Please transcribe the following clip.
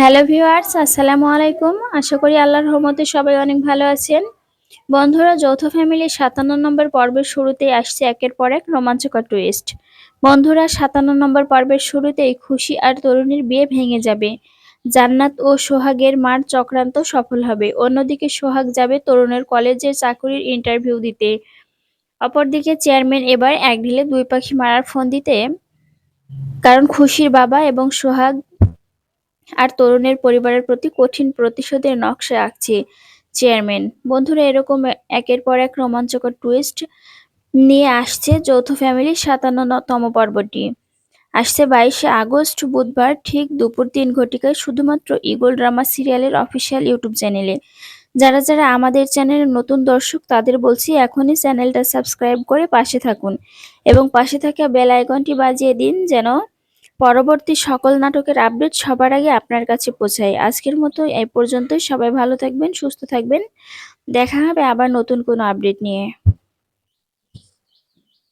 Hello viewers, আসসালামু আলাইকুম। আশা করি আল্লাহর রহমতে সবাই অনেক ভালো আছেন। বন্ধুরা, যৌথ ফ্যামিলির সাতান্ন নম্বর পর্বের শুরুতেই আসছে একের পর এক রোমাঞ্চকর টুইস্ট বন্ধুরা, সাতান্ন নম্বর পর্বের শুরুতেই খুশি আর তরুণীর বিয়ে ভেঙে যাবে। জান্নাত ও সোহাগের মার চক্রান্ত সফল হবে। অন্যদিকে সোহাগ যাবে তরুণের কলেজে চাকরির ইন্টারভিউ দিতে। অপরদিকে চেয়ারম্যান এবার এক ঢিলে দুই পাখি মারার ফোন দিতে। কারণ খুশির বাবা এবং সোহাগ আর তরুণের পরিবারের প্রতি কঠিন প্রতিশোধের নকশা আঁকছে চেয়ারম্যান। বন্ধুরা, এরকম একের পর এক রোমাঞ্চকর টুইস্ট নিয়ে আসছে যৌথ ফ্যামিলির সাতান্নতম পর্বটি। আসছে বাইশে আগস্ট, বুধবার ঠিক দুপুর তিন ঘটিকায় শুধুমাত্র ইগল ড্রামা সিরিয়ালের অফিসিয়াল ইউটিউব চ্যানেলে। যারা যারা আমাদের চ্যানেলের নতুন দর্শক, তাদের বলছি এখনই চ্যানেলটা সাবস্ক্রাইব করে পাশে থাকুন এবং পাশে থাকা বেল আইকনটি বাজিয়ে দিন যেন পরবর্তী সকল নাটকের আপডেট সবার আগে আপনার কাছে পৌঁছাই আজকের মতো এই পর্যন্তই। সবাই ভালো থাকবেন, সুস্থ থাকবেন। দেখা হবে আবার নতুন কোনো আপডেট নিয়ে।